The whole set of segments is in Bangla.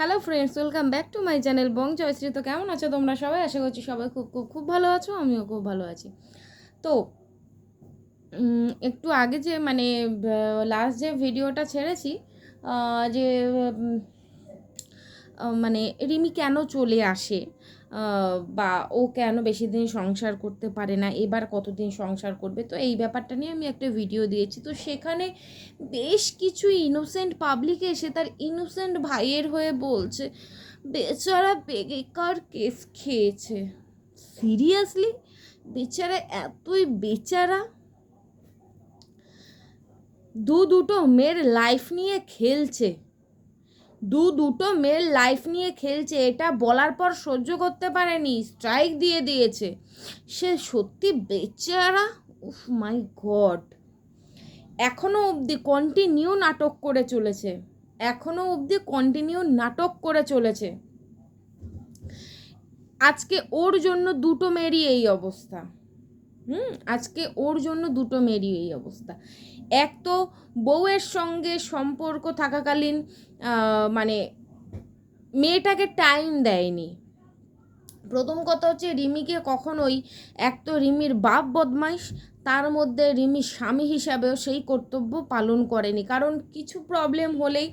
Hello friends welcome back to my channel bong Joyshree তো কেমন আছো তোমরা? সবাই আশা করছি সবাই খুব খুব খুব ভালো আছো, আমিও খুব ভালো আছি। তো একটু আগে যে মানে লাস্ট যে ভিডিওটা ছেড়েছি যে মানে রিমি কেন চলে আসে? বা ও কেন বেশি দিন সংসার করতে পারে না, এবার কতদিন সংসার করবে? তো এই ব্যাপারটা নিয়ে আমি একটা ভিডিও দিয়েছি। তো সেখানে বেশ কিছু ইনোসেন্ট পাবলিক এসে তার ইনোসেন্ট ভাইয়ের হয়ে বলছে, বেচারা বেকার কেস খেয়েছে। সিরিয়াসলি বেচারা এতই বেচারা? দু দুটো মেয়ের লাইফ নিয়ে খেলছে। দু দুটো মেয়ের লাইফ নিয়ে খেলছে, এটা বলার পর সহ্য করতে পারেনি স্ট্রাইক দিয়ে দিয়েছে। সে সত্যি বেচারা? উফ মাই গড এখনও অবধি কন্টিনিউ নাটক করে চলেছে। এখনও অবধি কন্টিনিউ নাটক করে চলেছে। আজকে ওর জন্য দুটো মেয়েরই এই অবস্থা। হুম, আজকে ওর জন্য দুটো মেয়েরই এই অবস্থা। এক তো বউয়ের সঙ্গে সম্পর্ক থাকাকালীন মানে মেয়েটাকে টাইম দেয়নি। প্রথম কথা হচ্ছে রিমিকে কখনোই, এক তো রিমির বাপ বদমাইশ, তার মধ্যে রিমির স্বামী হিসাবেও সেই কর্তব্য পালন করেনি। কারণ কিছু প্রবলেম হলেই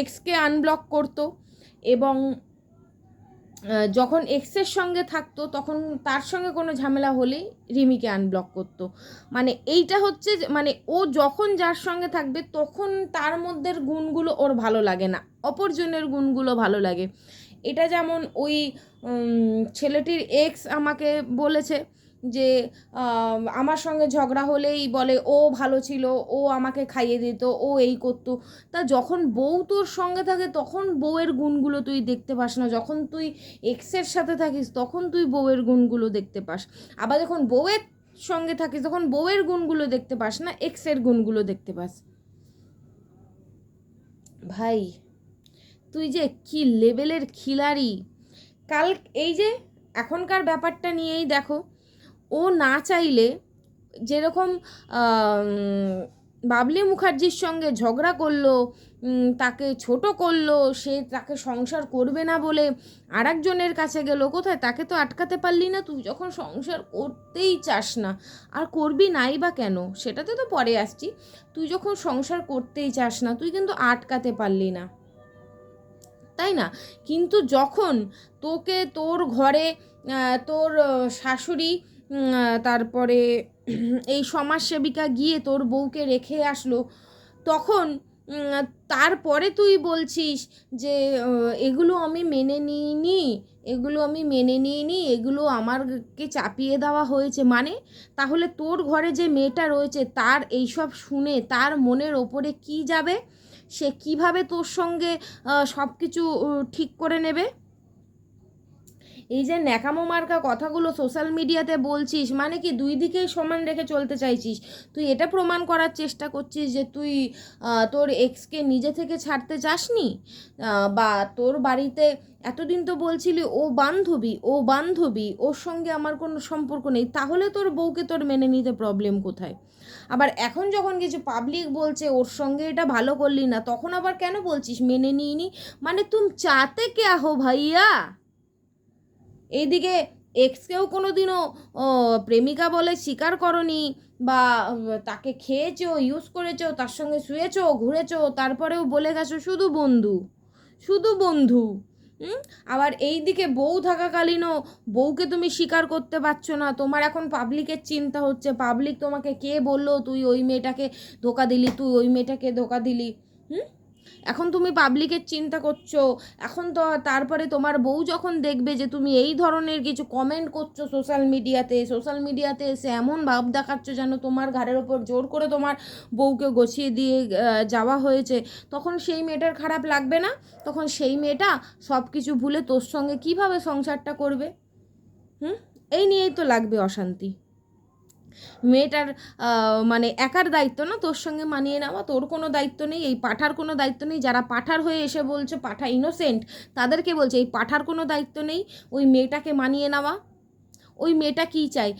এক্সকে আনব্লক করতো এবং যখন এক্সের সঙ্গে থাকতো, তখন তার সঙ্গে কোনো ঝামেলা হলেই রিমিকে আনব্লক করতো। মানে এইটা হচ্ছে মানে ও যখন যার সঙ্গে থাকবে, তখন তার মধ্যে গুণগুলো ওর ভালো লাগে না। অপরজনের গুণগুলো ভালো লাগে। এটা যেমন ওই ছেলেটির এক্স আমাকে বলেছে যে আমার সঙ্গে ঝগড়া হলেই বলে, ও ভালো ছিল, ও আমাকে খাইয়ে দিত, ও এই করতো। তা যখন বউ তোর সঙ্গে থাকে, তখন বউয়ের গুণগুলো তুই দেখতে পাস না। যখন তুই এক্সের সাথে থাকিস, তখন তুই বউয়ের গুণগুলো দেখতে পাস। আবার যখন বউয়ের সঙ্গে থাকিস, তখন বউয়ের গুণগুলো দেখতে পাস না এক্সের গুণগুলো দেখতে পাস। ভাই, তুই যে কি লেভেলের খিলাড়ি। কাল এই যে, এখনকার ব্যাপারটা নিয়েই দেখো ও না চাইলে যেরকম বাবলি মুখার্জির সঙ্গে ঝগড়া করল তাকে ছোট করল, সে তাকে সংসার করবে না বলে আরেকজনের কাছে গেল, কোথায়? তাকে তো আটকাতে পারলি না তুই, যখন সংসার করতেই চাস না। আর করবি নাই বা কেন? সেটাতে তো পরে আসছি। তুই যখন সংসার করতেই চাস না, তুই কিন্তু আটকাতে পারলি না। তাই না? কিন্তু যখন তোকে তোর ঘরে তোর শাশুড়ি তারপরে এই সমাজসেবিকা গিয়ে তোর বউকে রেখে আসলো, তখন তারপরে তুই বলছিস যে এগুলো আমি মেনে নিইনি, এগুলো আমি মেনে নিইনি, এগুলো আমারকে চাপিয়ে দেওয়া হয়েছে। মানে তাহলে তোর ঘরে যে মেয়েটা রয়েছে, তার এইসব শুনে, তার মনের ওপরে কি যাবে? সে কীভাবে তোর সঙ্গে সব কিছু ঠিক করে নেবে? এই যে ন্যাকামো মার্কা কথাগুলো সোশ্যাল মিডিয়াতে বলছিস মানে কি দুই দিকেই সমান রেখে চলতে চাইছিস? তুই এটা প্রমাণ করার চেষ্টা করছিস যে তুই তোর এক্সকে নিজে থেকে ছাড়তে চাসনি? বা তোর বাড়িতে এতদিন তো বলছিলি, ও বান্ধবী ও বান্ধবী, ওর সঙ্গে আমার কোনো সম্পর্ক নেই, তাহলে তোর বউকে তোর মেনে নিতে প্রবলেম কোথায়? আবার এখন যখন কিছু পাবলিক বলছে, ওর সঙ্গে এটা ভালো করলি না, তখন আবার কেন বলছিস, মেনে নিইনি? মানে তুমি চাতে কে হো ভাইয়া? এইদিকে এক্সকেও কোনো দিনও প্রেমিকা বলে স্বীকার করনি বা তাকে খেয়েছো ইউজ করেছ, তার সঙ্গে শুয়েছো, ঘুরেছো, তারপরেও বলে গেছো শুধু বন্ধু শুধু বন্ধু আবার এই দিকে বউ থাকাকালীনও বউকে তুমি স্বীকার করতে পারছ না, তোমার এখন পাবলিকের চিন্তা হচ্ছে পাবলিক তোমাকে কে বলল, তুই ওই মেয়েটাকে ধোকা দিলি, তুই ওই মেয়েটাকে ধোকা দিলি হুম? এখন তুমি পাবলিকের চিন্তা করছ, এখন তো তারপরে তোমার বউ যখন দেখবে যে তুমি এই ধরনের কিছু কমেন্ট করছ সোশ্যাল মিডিয়াতে সোশ্যাল মিডিয়াতে এসে এমন ভাব দেখাচ্ছ যেন তোমার ঘাড়ের ওপর জোর করে তোমার বউকে গছিয়ে দিয়ে যাওয়া হয়েছে, তখন সেই মেয়েটার খারাপ লাগবে না? তখন সেই মেয়েটা সব কিছু ভুলে তোর সঙ্গে কীভাবে সংসারটা করবে? হুম? এই নিয়েই তো লাগবে অশান্তি। মেয়েটার মানে একার দায়িত্ব না তোর সঙ্গে মানিয়ে নেওয়া, তোর কোনো দায়িত্ব নেই, এই পাঠার কোনো দায়িত্ব নেই, যারা পাঠার হয়ে এসে বলছে পাঠা ইনোসেন্ট তাদেরকে বলছে এই পাঠার কোনো দায়িত্ব নেই, ওই মেয়েটাকে মানিয়ে নেওয়া। ওই মেয়েটা কী চাই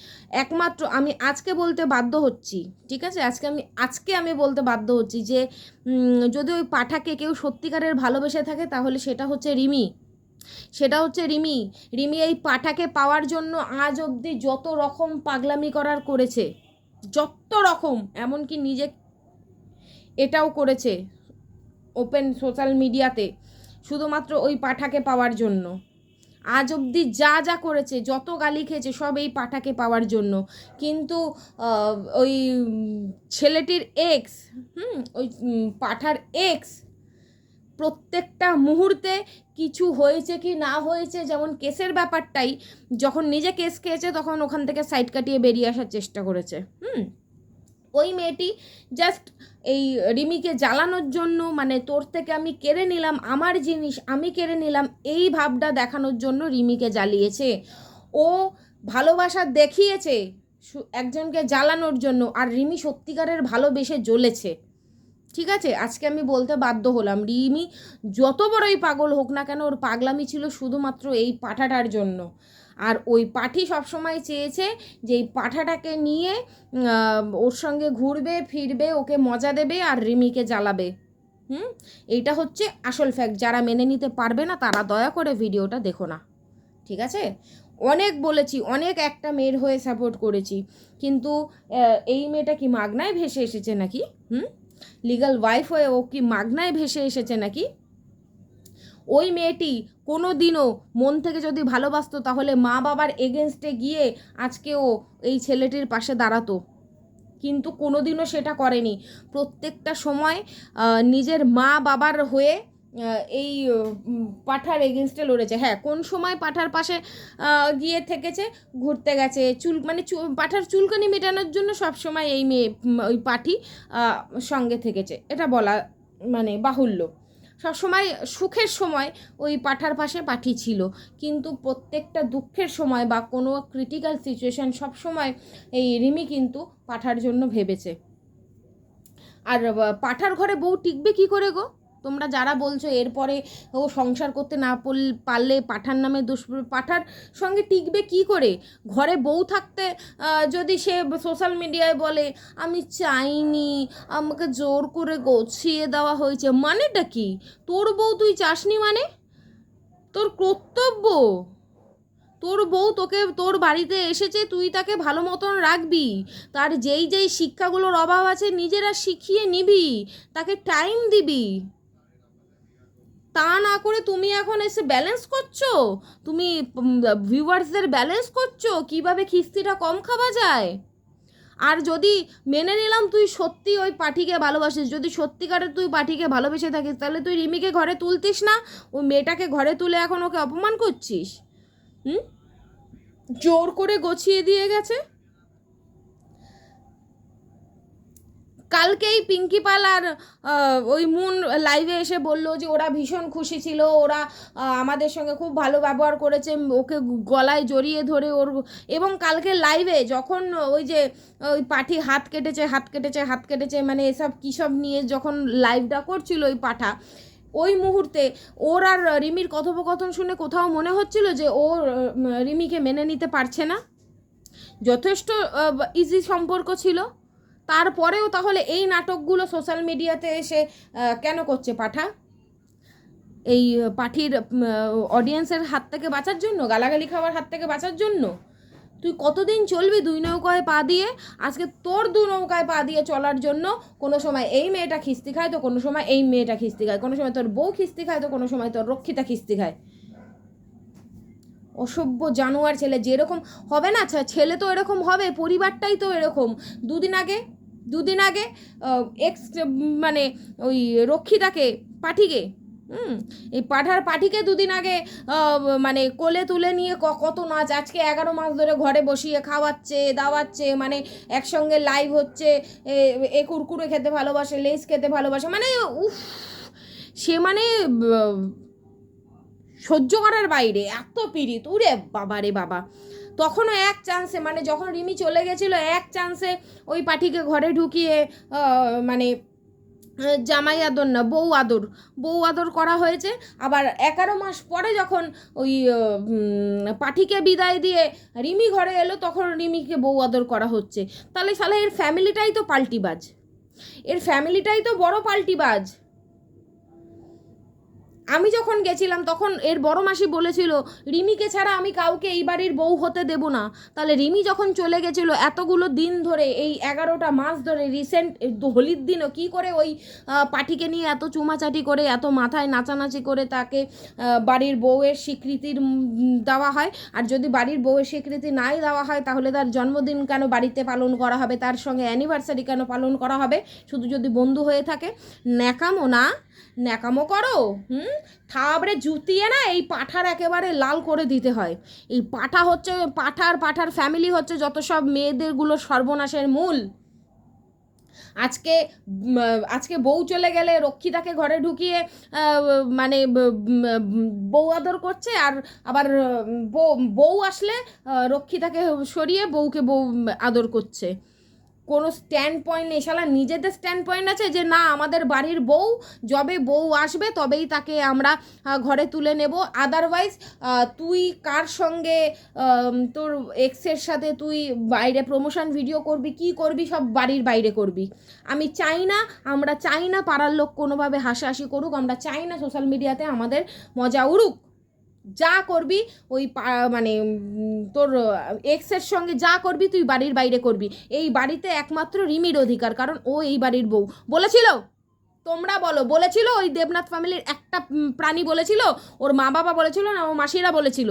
একমাত্র আমি আজকে বলতে বাধ্য হচ্ছি, ঠিক আছে? আজকে আমি আজকে আমি বলতে বাধ্য হচ্ছি যে যদি ওই পাঠাকে কেউ সত্যিকারের ভালোবেসে থাকে, তাহলে সেটা হচ্ছে রিমি। সেটা হচ্ছে রিমি। রিমি এই পাঠাকে পাওয়ার জন্য আজ অবধি যত রকম পাগলামি করার করেছে, যত রকম, এমনকি নিজে এটাও করেছে ওপেন সোশ্যাল মিডিয়াতে শুধুমাত্র ওই পাঠাকে পাওয়ার জন্য। আজ অবধি যা যা করেছে, যত গালি খেয়েছে, সব এই পাঠাকে পাওয়ার জন্য। কিন্তু ওই ছেলেটির এক্স হুম, ওই পাঠার এক্স প্রত্যেকটা মুহূর্তে কিছু হয়েছে কি না হয়েছে, যেমন কেসের ব্যাপারটাই, যখন নিজে কেস খেয়েছে তখন ওখান থেকে সাইড কাটিয়ে বেরিয়ে আসার চেষ্টা করেছে, হুম? ওই মেয়েটি জাস্ট এই রিমিকে জ্বালানোর জন্য মানে তোর থেকে আমি কেড়ে নিলাম, আমার জিনিস আমি কেড়ে নিলাম, এই ভাবটা দেখানোর জন্য রিমিকে জ্বালিয়েছে। ও ভালোবাসা দেখিয়েছে একজনকে জ্বালানোর জন্য, আর রিমি সত্যিকারের ভালোবেসে জ্বলেছে। ঠিক আছে? আজকে আমি বলতে বাধ্য হলাম। রিমি, যত বড়ই পাগল হোক না কেন, ওর পাগলামি ছিল শুধুমাত্র এই পাঠাটার জন্য। আর ওই পাঠি সবসময় চেয়েছে যে এই পাঠাটাকে নিয়ে ওর সঙ্গে ঘুরবে, ফিরবে, ওকে মজা দেবে আর রিমিকে জ্বালাবে। হুম? এইটা হচ্ছে আসল ফ্যাক্ট যারা মেনে নিতে পারবে না, তারা দয়া করে ভিডিওটা দেখো না। ঠিক আছে? অনেক বলেছি, অনেক একটা মেয়ের হয়ে সাপোর্ট করেছি। কিন্তু এই মেয়েটা কি মাগনায় ভেসে এসেছে নাকি? হুম? লিগাল ওয়াইফ হয়ে ও কি মাগনায় ভেসে এসেছে নাকি? ওই মেয়েটি কোনো দিনও মন থেকে যদি ভালোবাসতো তাহলে মা বাবার এগেনস্টে গিয়ে আজকে ও এই ছেলেটির পাশে দাঁড়াতো। কিন্তু কোনো দিনও সেটা করেনি। প্রত্যেকটা সময় নিজের মা বাবার হয়ে এই পাঠার এগেনস্টে লড়েছে। হ্যাঁ কোন সময় পাঠার পাশে গিয়ে থেকেছে, ঘুরতে গেছে, চুল মানে পাঠার চুলকানি মেটানোর জন্য সব সময় এই মেয়ে ওই পাঠি সঙ্গে থেকেছে। এটা বলা মানে বাহুল্য। সবসময় সুখের সময় ওই পাঠার পাশে পাঠি ছিল, কিন্তু প্রত্যেকটা দুঃখের সময় বা কোনো ক্রিটিক্যাল সিচুয়েশান সবসময় এই রিমি কিন্তু পাঠার জন্য ভেবেছে। আর পাঠার ঘরে বউ টিকবে কি করে গো? তোমরা যারা বলছো এরপরে ও সংসার করতে না পারলে পাঠার নামে দুষ পাঠার সঙ্গে টিকবে কি করে? ঘরে বউ থাকতে যদি সে সোশ্যাল মিডিয়ায় বলে, আমি চাইনি, আমাকে জোর করে গছিয়ে দেওয়া হয়েছে। মানেটা কি? তোর বউ তুই চাসনি মানে? তোর কর্তব্য? তোর বউ তোকে, তোর বাড়িতে এসেছে, তুই তাকে ভালো মতন রাখবি। তার যেই যেই শিক্ষাগুলোর অভাব আছে, নিজেরা শিখিয়ে নিবি, তাকে টাইম দিবি। তা না করে তুমি এখন এসে ব্যালেন্স করছ? তুমি ভিউয়ার্সদের ব্যালেন্স করছ? কীভাবে খিস্তিটা কম খাওয়া যায়? আর যদি মেনে নিলাম তুই সত্যি ওই পাঠিকে ভালোবাসিস, যদি সত্যিকারের তুই পাঠিকে ভালোবেসে থাকিস, তাহলে তুই রিমিকে ঘরে তুলতিস না? ওই মেয়েটাকে ঘরে তুলে এখন ওকে অপমান করছিস? হুম? জোর করে গছিয়ে দিয়ে গেছে? কালকেই পিঙ্কি পাল আর ওই মুন লাইভে এসে বলল যে ওরা ভীষণ খুশি ছিল, ওরা আমাদের সঙ্গে খুব ভালো ব্যবহার করেছে, ওকে গলায় জড়িয়ে ধরে ওর, এবং কালকে লাইভে যখন ওই যে, ওই পাঠি হাত কেটেছে হাত কেটেছে হাত কেটেছে মানে এসব কী সব নিয়ে যখন লাইভটা করছিল ওই পাঠা, ওই মুহূর্তে ওর আর রিমির কথোপকথন শুনে কোথাও মনে হচ্ছিল যে ও রিমিকে মেনে নিতে পারছে না? যথেষ্ট ইজি সম্পর্ক ছিল। তারপরেও তাহলে এই নাটকগুলো সোশ্যাল মিডিয়াতে এসে কেন করছে পাঠা? এই পাঠির অডিয়েন্সের হাত থেকে বাঁচার জন্য, গালাগালি খাওয়ার হাত থেকে বাঁচার জন্য? তুই কতদিন চলবি দুই নৌকায় পা দিয়ে? আজকে তোর দু নৌকায় পা দিয়ে চলার জন্য কোনো সময় এই মেয়েটা খিস্তি খায় তো, কোনো সময় এই মেয়েটা খিস্তি খায়। কোনো সময় তোর বউ খিস্তি খায় তো, কোনো সময় তোর রক্ষিতা খিস্তি খায়। অসভ্য জানোয়ার ছেলে, যেরকম হবে না, ছে- ছেলে তো এরকম হবে, পরিবারটাই তো এরকম। দুদিন আগে দুদিন আগে এক্স মানে ওই রক্ষিতাকে পাঠিকে হুম, এই পাঠার পাঠিকে দুদিন আগে মানে কোলে তুলে নিয়ে কত নাচ, আজকে এগারো মাস ধরে ঘরে বসিয়ে খাওয়াচ্ছে, দাওয়াচ্ছে মানে একসঙ্গে লাইভ হচ্ছে, এ কুরকুরে খেতে ভালোবাসে, লেস খেতে ভালোবাসে মানে উফ, সে মানে সহ্য করার বাইরে, এত পিড়িত, উরে বাবা রে বাবা। তখনও এক চান্সে মানে যখন রিমি চলে গেছিল, এক চান্সে ওই পাঠিকে ঘরে ঢুকিয়ে মানে জামাই আদর না, বউ আদর বউ আদর করা হয়েছে। আবার এগারো মাস পরে যখন ওই পাঠিকে বিদায় দিয়ে রিমি ঘরে এলো, তখন রিমিকে বউ আদর করা হচ্ছে। তাহলে সালে এর ফ্যামিলিটাই তো পাল্টিবাজ এর ফ্যামিলিটাই তো বড় পাল্টিবাজ আমি যখন গেছিলাম, তখন এর বড় মাসি বলেছিল, রিমিকে ছাড়া আমি কাউকে এই বাড়ির বউ হতে দেব না। তাহলে রিমি যখন চলে গেছিল, এতগুলো দিন ধরে, এই এগারোটা মাস ধরে রিসেন্ট হোলির দিনও কী করে ওই পাঠিকে নিয়ে এত চুমাচাটি করে, এত মাথায় নাচানাচি করে তাকে বাড়ির বউয়ের স্বীকৃতির দেওয়া হয়। আর যদি বাড়ির বউয়ের স্বীকৃতি নাই দেওয়া হয়, তাহলে তার জন্মদিন কেন বাড়িতে পালন করা হবে? তার সঙ্গে অ্যানিভার্সারি কেন পালন করা হবে? শুধু যদি বন্ধু হয়ে থাকে। ন্যাকামো না ন্যাকামো করো, হুম? থাবড়ে জুতিয়ে না এই পাঠার একেবারে লাল করে দিতে হয়। এই পাঠা হচ্ছে, পাঠার পাঠার ফ্যামিলি হচ্ছে যত সব মেয়েদেরগুলো সর্বনাশের মূল। আজকে আজকে বউ চলে গেলে রক্ষিতাকে ঘরে ঢুকিয়ে মানে বউ আদর করছে আর আবার বউ বউ আসলে রক্ষিতাকে সরিয়ে বউকে বউ আদর করছে। কোনো স্ট্যান্ড পয়েন্ট নেই। শালা, নিজেদের স্ট্যান্ড পয়েন্ট আছে যে, না, আমাদের বাড়ির বউ, যবে বউ আসবে, তবেই তাকে আমরা ঘরে তুলে নেব। আদারওয়াইজ তুই কার সঙ্গে তোর এক্সের সাথে তুই বাইরে প্রমোশন ভিডিও করবি, কি করবি, সব বাড়ির বাইরে করবি। আমি চাই না, আমরা চাই না পাড়ার লোক কোনোভাবে হাসাহাসি করুক, আমরা চাই না সোশ্যাল মিডিয়াতে আমাদের মজা উড়ুক। যা করবি, ওই মানে তোর এক্সের সঙ্গে যা করবি, তুই বাড়ির বাইরে করবি। এই বাড়িতে একমাত্র রিমির অধিকার, কারণ ও এই বাড়ির বউ। বলেছিল? তোমরা বলো, বলেছিল? ওই দেবনাথ ফ্যামিলির একটা প্রাণী বলেছিল? ওর মা বাবা বলেছিল না, ওর মাসিরা বলেছিল?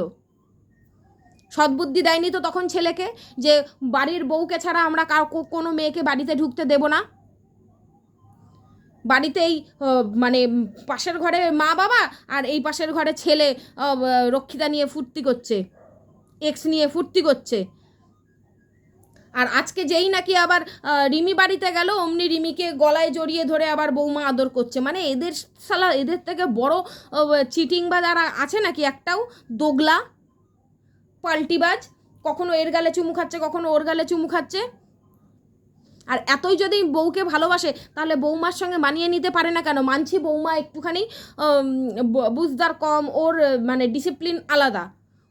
সদ্বুদ্ধি দেয়নি তো তখন ছেলেকে, যে বাড়ির বউকে ছাড়া আমরা কোনো মেয়েকে বাড়িতে ঢুকতে দেব না? বাড়িতেই মানে পাশের ঘরে মা বাবা আর এই পাশের ঘরে ছেলে রক্ষিতা নিয়ে ফুর্তি করছে এক্স নিয়ে ফুর্তি করছে। আর আজকে যেই নাকি আবার রিমি বাড়িতে গেল, অমনি রিমিকে গলায় জড়িয়ে ধরে আবার বৌমা আদর করছে। মানে এদের সালা এদের থেকে বড় চিটিং বা যারা আছে নাকি একটাও দোগলা, পাল্টিবাজ, কখনো এর গালে চুমু খাচ্ছে, কখনো ওর গালে চুমু খাচ্ছে। আর এতই যদি বউকে ভালোবাসে, তাহলে বৌমার সঙ্গে মানিয়ে নিতে পারে না কেন? মানছি বৌমা একটুখানি বুঝদার কম, ওর মানে ডিসিপ্লিন আলাদা।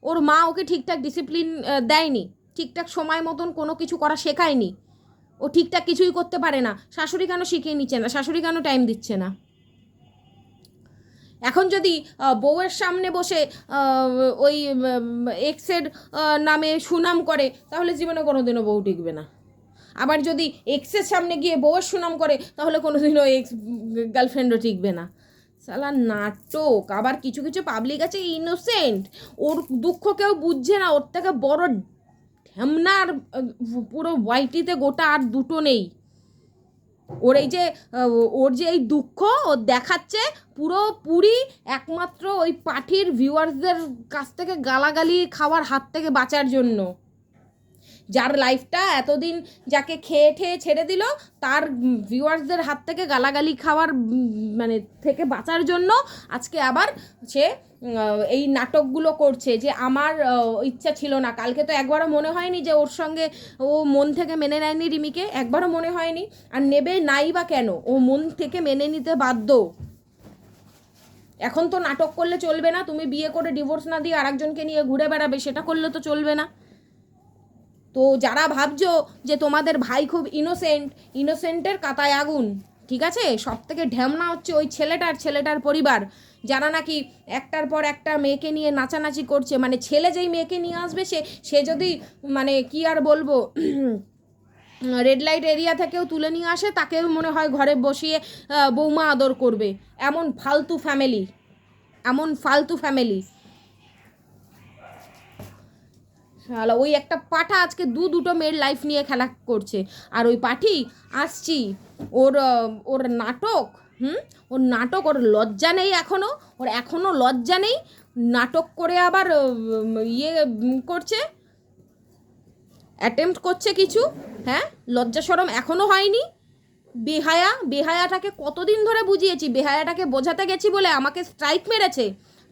ওর মা ওকে ঠিকঠাক ডিসিপ্লিন দেয়নি। ঠিকঠাক সময় মতন কোনো কিছু করা শেখায়নি। ও ঠিকঠাক কিছুই করতে পারে না। শাশুড়ি কেন শিখিয়ে নিচ্ছে না? শাশুড়ি কেন টাইম দিচ্ছে না? এখন যদি বউয়ের সামনে বসে ওই এক্সের নামে সুনাম করে, তাহলে জীবনে কোনোদিনও বউ টিকবে না। আবার যদি এক্সের সামনে গিয়ে বউয়ের সুনাম করে, তাহলে কোনোদিনও এক্স গার্লফ্রেন্ডও টিকবে না। সালা নাটক, আবার কিছু কিছু পাবলিক আছে ইনোসেন্ট ওর দুঃখ কেউ বুঝছে না, ওর থেকে বড় ঢ্যামনার পুরো হোয়াইটিতে গোটা আর দুটো নেই। ওর এই যে ওর যে এই দুঃখ, ও দেখাচ্ছে পুরো পুরি একমাত্র ওই পাঠির ভিউয়ার্সদের কাছ থেকে গালাগালি খাওয়ার হাত থেকে বাঁচার জন্য। যার লাইফটা এতদিন যাকে খেয়ে ঠেয়ে ছেড়ে দিল, তার ভিউয়ার্সদের হাত থেকে গালাগালি খাওয়ার মানে থেকে বাঁচার জন্য আজকে আবার সে এই নাটকগুলো করছে যে আমার ইচ্ছা ছিল না। কালকে তো একবারও মনে হয়নি যে ওর সঙ্গে ও মন থেকে মেনে নেয়নি রিমিকে, একবারও মনে হয়নি। আর নেবে নাই বা কেন? ও মন থেকে মেনে নিতে বাধ্য। এখন তো নাটক করলে চলবে না, তুমি বিয়ে করে ডিভোর্স না দিয়ে আরেকজনকে নিয়ে ঘুরে বেড়াবে, সেটা করলে তো চলবে না। তো যারা ভাবছ যে তোমাদের ভাই খুব ইনোসেন্ট ইনোসেন্টের কাতায় আগুন, ঠিক আছে? সব থেকে ঢ্যামনা হচ্ছে ওই ছেলেটার ছেলেটার পরিবার। যারা নাকি একটার পর একটা মেয়েকে নিয়ে নাচানাচি করছে মানে ছেলে যেই মেয়েকে নিয়ে আসবে, সে সে যদি মানে কি আর বলব রেড লাইট এরিয়া থেকেও তুলে নিয়ে আসে, তাকেও মনে হয় ঘরে বসিয়ে বৌমা আদর করবে। এমন ফালতু ফ্যামিলি এমন ফালতু ফ্যামিলি শালা, ওই একটা পাঠা আজকে দু দুটো মেয়ের লাইফ নিয়ে খেলা করছে। আর ওই পাঠি, আসছি। ওর ওর নাটক, হুম? ওর নাটক, ওর লজ্জা নেই এখনও ওর এখনও লজ্জা নেই। নাটক করে আবার ইয়ে করছে। অ্যাটেম্প্ট করছে কিছু হ্যাঁ? লজ্জা সরম এখনও হয়নি। বেহায়া, বেহায়াটাকে কতদিন ধরে বুঝিয়েছি? বেহায়াটাকে বোঝাতে গেছি বলে আমাকে স্ট্রাইক মেরেছে।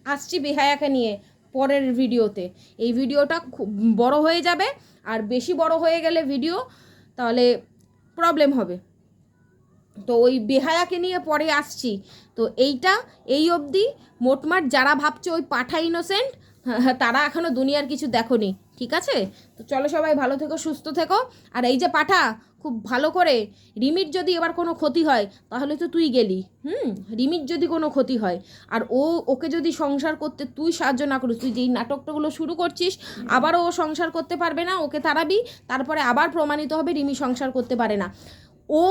আসছি বেহায়াকে নিয়ে। পরের ভিডিওতে। এই ভিডিওটা খুব বড় হয়ে যাবে, আর বেশি বড় হয়ে গেলে ভিডিও তাহলে প্রবলেম হবে। তো ওই বেহায়াকে নিয়ে পরে আসছি। তো এইটা, এই অবধি মোটমাট যারা ভাবছে ওই পাঠা ইনোসেন্ট তারা এখনও দুনিয়ার কিছু দেখোনি, ঠিক আছে? তো চলো সবাই ভালো থেকো, সুস্থ থেকো। আর এই যে পাঠা খুব ভালো করে। রিমির যদি এবার কোনো ক্ষতি হয়, তাহলে তো তুই গেলি। হুম? রিমির যদি কোনো ক্ষতি হয়, আর ও, ওকে যদি সংসার করতে তুই সাহায্য না করিস, তুই যেই নাটকটাগুলো শুরু করছিস, আবারও ও সংসার করতে পারবে না, ওকে তাড়াবি, তারপরে আবার প্রমাণিত হবে রিমি সংসার করতে পারে না। ও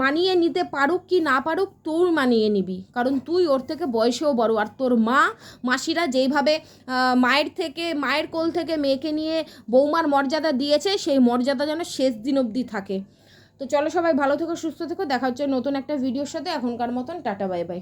মানিয়ে নিতে পারুক কি না পারুক, তোর মানিয়ে নিবি। কারণ তুই ওর থেকে বয়সেও বড় আর তোর মা, মাসিরা যেইভাবে মায়ের থেকে, মায়ের কোল থেকে মেয়েকে নিয়ে বৌমার মর্যাদা দিয়েছে, সেই মর্যাদা যেন শেষ দিন অবধি থাকে। তো চলো সবাই ভালো থেকো, সুস্থ থেকো, দেখা হচ্ছে নতুন একটা ভিডিওর সাথে। এখনকার মতন টাটা, বাই বাই।